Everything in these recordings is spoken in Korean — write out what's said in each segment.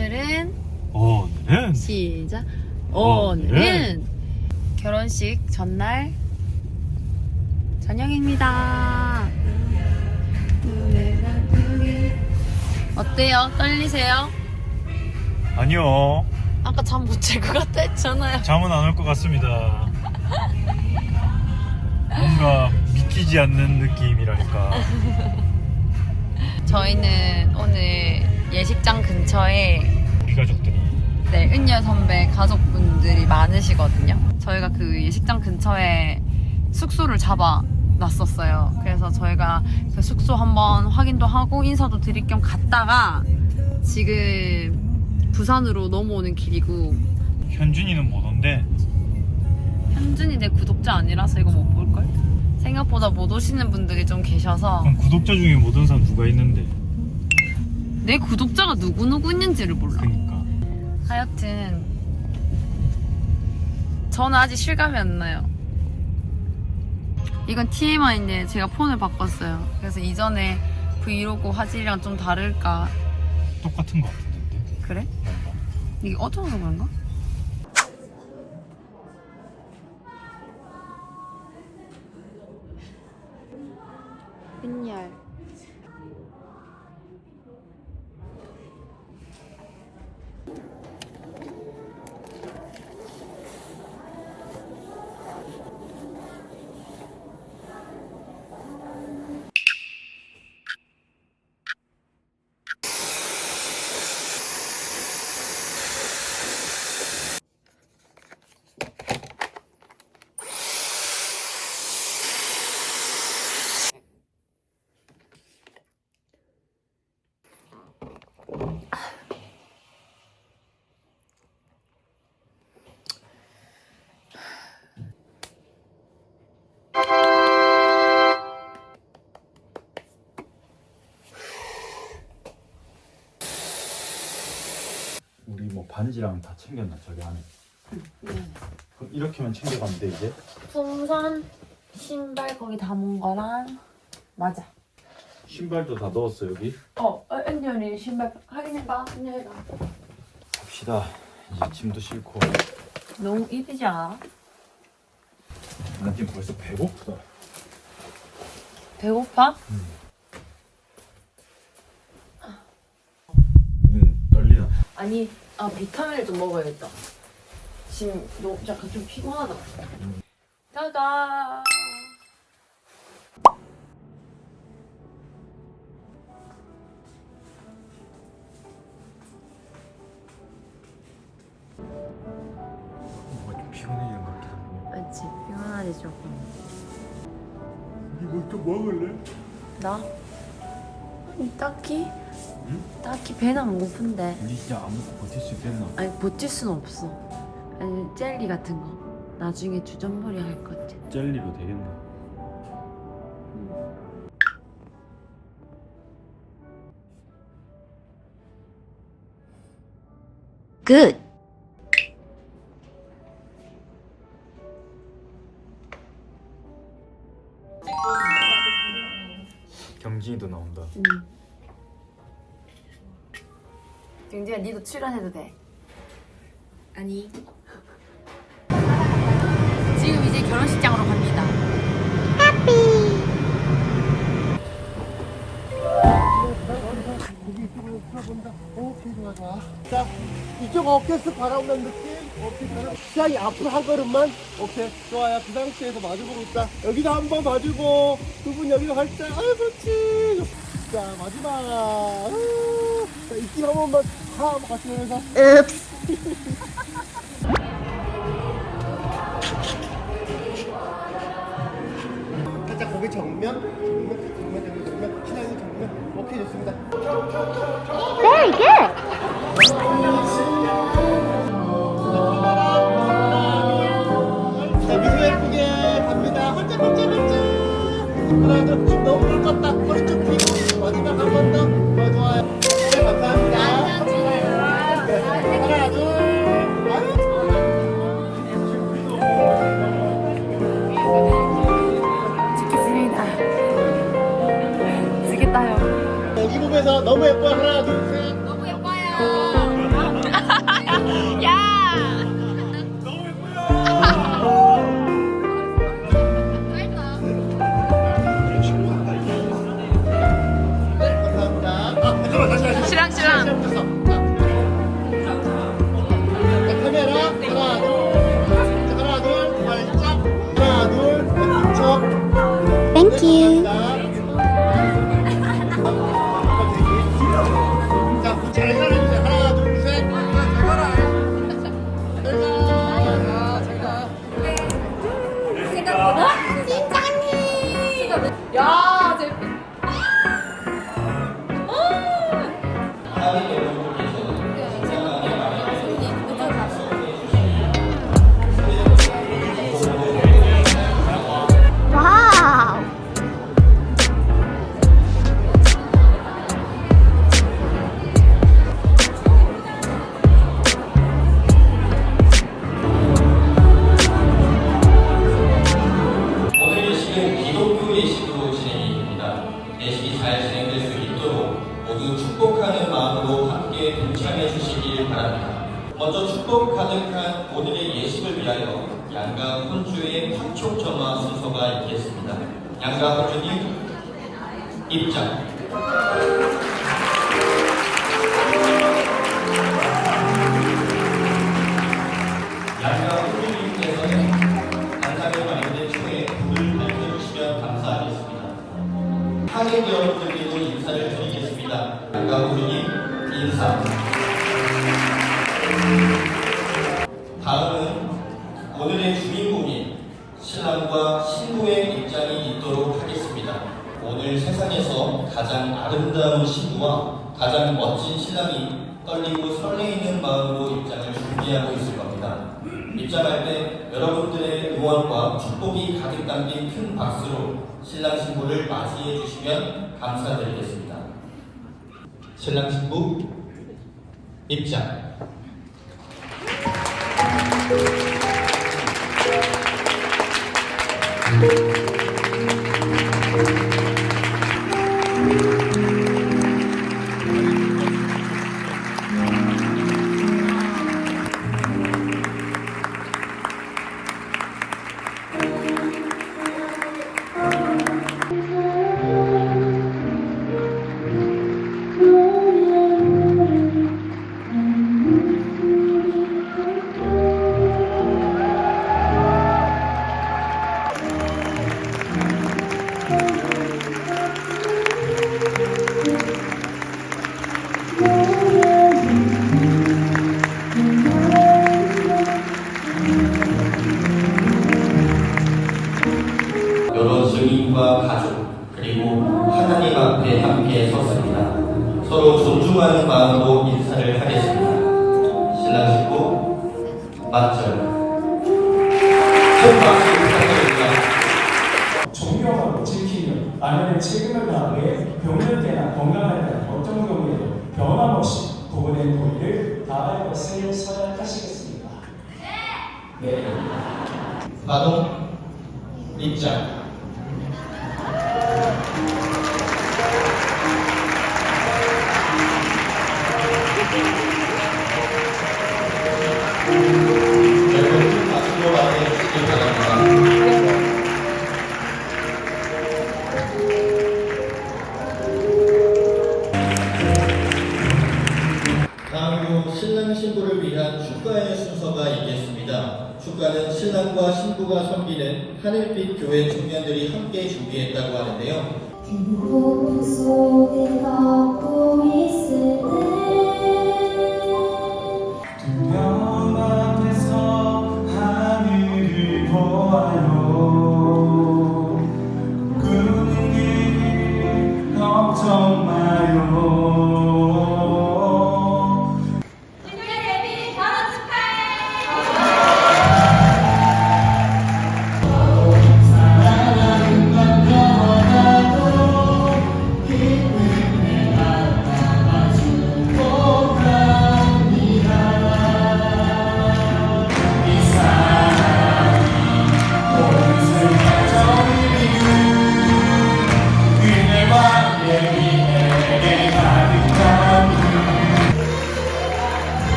오늘은 오늘은 시작. 오늘은 오늘은 결혼식 전날 저녁입니다. 어때요? 떨리세요? 아니요 아까 잠 못 잘 것 같다 했잖아요. 잠은 안 올 것 같습니다 뭔가 믿기지 않는 느낌이랄까 저희는 오늘 예식장 근처에 가족들이 네, 은여 선배 가족분들이 많으시거든요. 저희가 그 예식장 근처에 숙소를 잡아 놨었어요. 그래서 저희가 그 숙소 한번 확인도 하고 인사도 드릴 겸 갔다가 지금 부산으로 넘어오는 길이고 현준이는 못 온대 현준이 내 구독자 아니라서 이거 못 볼걸? 생각보다 못 오시는 분들이 좀 계셔서 그럼 구독자 중에 못 온 사람 누가 있는데 내 구독자가 누구누구 있는지를 몰라. 그니까 하여튼 저는 아직 실감이 안 나요. 이건 TMI인데 제가 폰을 바꿨어요. 그래서 이전에 브이로그 화질이랑 좀 다를까 똑같은 거 같은데 그래? 이게 어쩌서 그런가? 빈열 우리 뭐 반지랑 다 챙겼나 저기 안에 그럼 이렇게만 챙겨가면 돼 이제 풍선 신발 거기 담은 거랑 맞아. 신발도 다 넣었어 여기 어, 은열이 신발 확인해봐. 은열이가. 갑시다 이제 짐도 싣고 너무 이쁘지 않아? 난 지금 벌써 배고프다 배고파? 응 떨리나 아니, 아 비타민을 좀 먹어야겠다. 지금 너 약간 좀 피곤하다. 짜잔. 뭔가 좀 피곤해지는 것 같기도 하고 그렇지, 피곤하지 조금. 이거 또 먹을래? 나? 아니, 딱히? 응? 딱히 배는 안 고픈데. 우리 진짜 안 먹고 버틸 수 있겠나? 아니, 버틸 순 없어. 아니, 젤리 같은 거. 나중에 주전부리 할것 같아. 젤리로 되겠나? 끝! 경진이도 나온다 응. 경지야, 니도 출연해도 돼. 아니. 지금 이제 결혼식장으로 갑니다. 좋아 자 이쪽 어깨에서 바라보는 느낌? 오케이 바라 자이 앞으로 한 걸음만? 오케이 좋아요. 그 상태에서 마주보고 있다. 여기도 한번 봐주고 두 분 여기도 활짝 아 그렇지. 자 마지막. 아, 자 이쪽 한 번만 다 한번 같이 하면서 살짝 고개 정면 정면 정면 정면 정면 신앙이 정면. 오케이 좋습니다. 자, 예뻐서 너무 예뻐. 하나 둘셋. 너무 예뻐요. 야! 너무 예뻐요. 감사합니다. 시랑 시랑. 시작부터 자 카메라. 하객 여러분들께도 인사를 드리겠습니다. 양가 혼주님 인사. 다음은 오늘의 주인공인 신랑과 신부의 입장이 있도록 하겠습니다. 오늘 세상에서 가장 아름다운 신부와 가장 멋진 신랑이 떨리고 설레이는 마음으로 입장을 준비하고 있을 겁니다. 입장할 때 여러분들의 응원과 축복이 가득 담긴 큰 박수로 신랑 신부를 맞이해 주시면 감사드리겠습니다. 신랑 신부 입장. 존경하고 지키며 나는 책임을 다하게 병들 때나 건강할 때나 어떤 경우에도 변함없이 부부의 도리를 다할 것을 서약하시겠습니다. 네. 마동 입장. 하늘빛 교회 청년들이 함께 준비했다고 하는데요. 그 속에 걷고 있을 앞에서 하늘을 보아요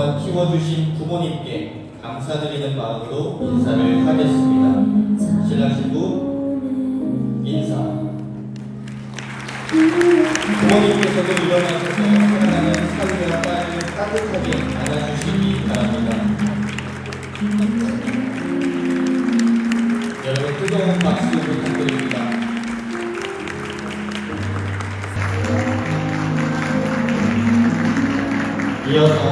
동안 키워주신 부모님께 감사드리는 마음으로 인사를 하겠습니다. 신랑 신부 인사. 부모님께서도 일어나셔서 사랑하는 사위와 딸을 따뜻하게 안아주시기 바랍니다. 여러분 뜨거운 박수 부탁드립니다. 이어서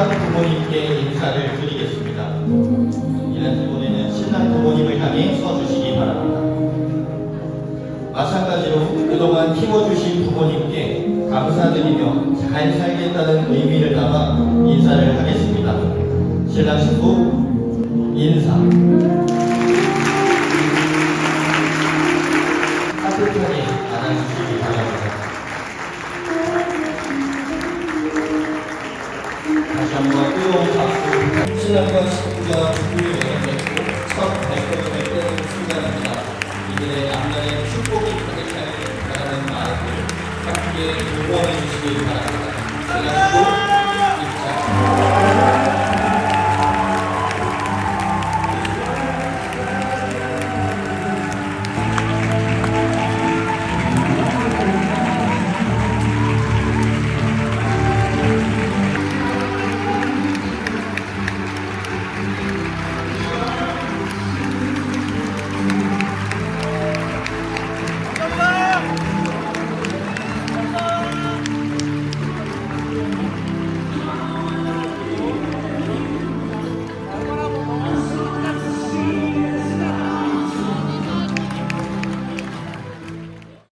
신랑 부모님께 인사를 드리겠습니다. 이런 이번에는 신랑 부모님을 향해 서주시기 바랍니다. 마찬가지로 그동안 키워주신 부모님께 감사드리며 잘 살겠다는 의미를 담아 인사를 하겠습니다. 신랑 신부 인사. 박수. 신랑과 신부가 부부를 맺고 첫 발걸음을 떼는 순간입니다. 이들의 남녀의 축복이 가득하길 바라는 마음을 함께 응원해 주시기 바랍니다. 신랑 신부